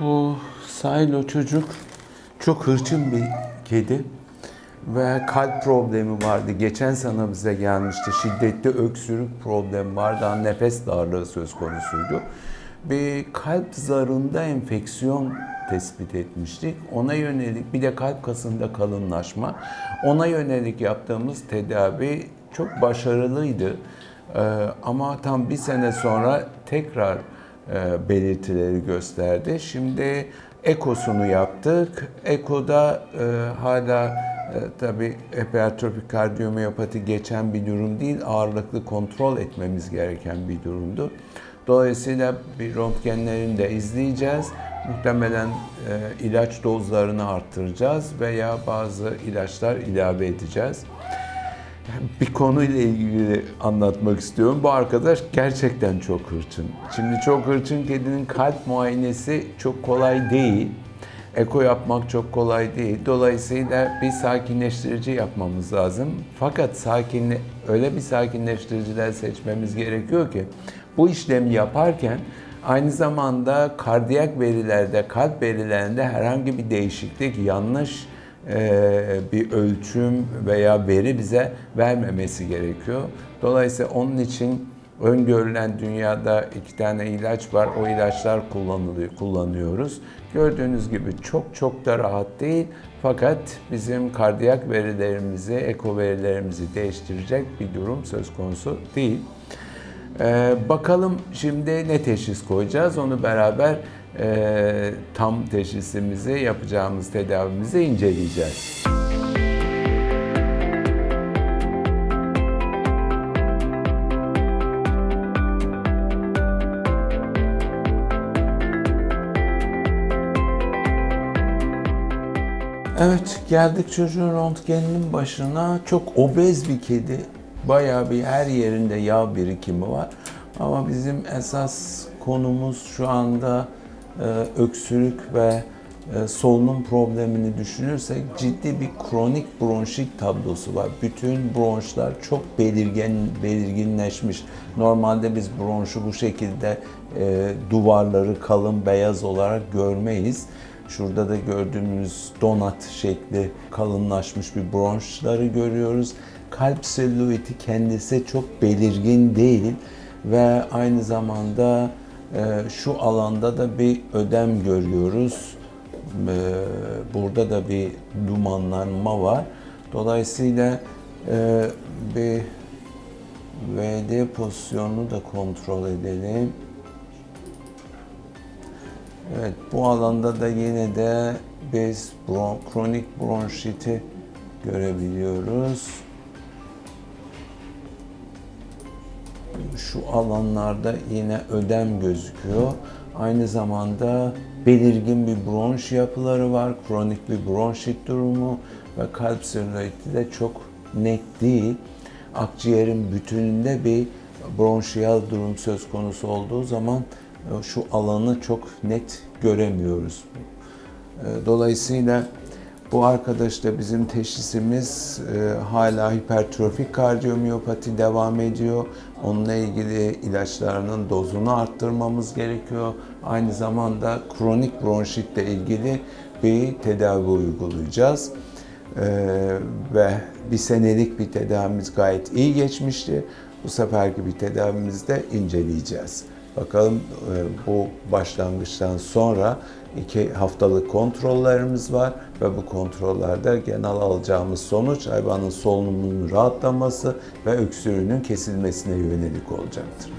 Bu Silo çocuk çok hırçın bir kedi ve kalp problemi vardı. Geçen sene bize gelmişti. Şiddetli öksürük problemi vardı. Nefes darlığı söz konusuydu. Bir kalp zarında enfeksiyon tespit etmiştik. Ona yönelik bir de kalp kasında kalınlaşma. Ona yönelik yaptığımız tedavi çok başarılıydı. Ee, ama tam bir sene sonra tekrar belirtileri gösterdi. Şimdi ekosunu yaptık. Ekoda e, hala e, tabii hipertrofik kardiyomiyopati geçen bir durum değil, ağırlıklı kontrol etmemiz gereken bir durumdu. Dolayısıyla bir röntgenlerini de izleyeceğiz. Muhtemelen e, ilaç dozlarını arttıracağız veya bazı ilaçlar ilave edeceğiz bir konuyla ilgili anlatmak istiyorum. Bu arkadaş gerçekten çok hırçın. Şimdi çok hırçın kedinin kalp muayenesi çok kolay değil. Eko yapmak çok kolay değil. Dolayısıyla bir sakinleştirici yapmamız lazım. Fakat sakinle öyle bir sakinleştiriciler seçmemiz gerekiyor ki bu işlemi yaparken aynı zamanda kardiyak verilerde, kalp verilerinde herhangi bir değişiklik, yanlış bir ölçüm veya veri bize vermemesi gerekiyor. Dolayısıyla onun için öngörülen dünyada iki tane ilaç var. O ilaçlar kullanılıyor, kullanıyoruz. Gördüğünüz gibi çok çok da rahat değil. Fakat bizim kardiyak verilerimizi, eko verilerimizi değiştirecek bir durum söz konusu değil. Ee, bakalım şimdi ne teşhis koyacağız onu beraber e, tam teşhisimizi yapacağımız tedavimizi inceleyeceğiz. Evet geldik çocuğun röntgeninin başına. Çok obez bir kedi. Bayağı bir her yerinde yağ birikimi var. Ama bizim esas konumuz şu anda öksürük ve e, solunum problemini düşünürsek ciddi bir kronik bronşit tablosu var. Bütün bronşlar çok belirgin belirginleşmiş. Normalde biz bronşu bu şekilde e, duvarları kalın beyaz olarak görmeyiz. Şurada da gördüğümüz donat şekli kalınlaşmış bir bronşları görüyoruz. Kalp selüliti kendisi çok belirgin değil ve aynı zamanda e, şu alanda da bir ödem görüyoruz. E, burada da bir dumanlanma var. Dolayısıyla e, bir VD pozisyonunu da kontrol edelim. Evet, bu alanda da yine de biz bron kronik bronşiti görebiliyoruz. Şu alanlarda yine ödem gözüküyor. Aynı zamanda belirgin bir bronş yapıları var, kronik bir bronşit durumu ve kalp selüliti de çok net değil. Akciğerin bütününde bir bronşiyal durum söz konusu olduğu zaman şu alanı çok net göremiyoruz. Dolayısıyla bu arkadaşta bizim teşhisimiz e, hala hipertrofik kardiyomiyopati devam ediyor. Onunla ilgili ilaçlarının dozunu arttırmamız gerekiyor. Aynı zamanda kronik bronşitle ilgili bir tedavi uygulayacağız. E, ve bir senelik bir tedavimiz gayet iyi geçmişti. Bu seferki bir tedavimizde inceleyeceğiz. Bakalım e, bu başlangıçtan sonra iki haftalık kontrollerimiz var ve bu kontrollerde genel alacağımız sonuç hayvanın solunumunun rahatlaması ve öksürüğünün kesilmesine yönelik olacaktır.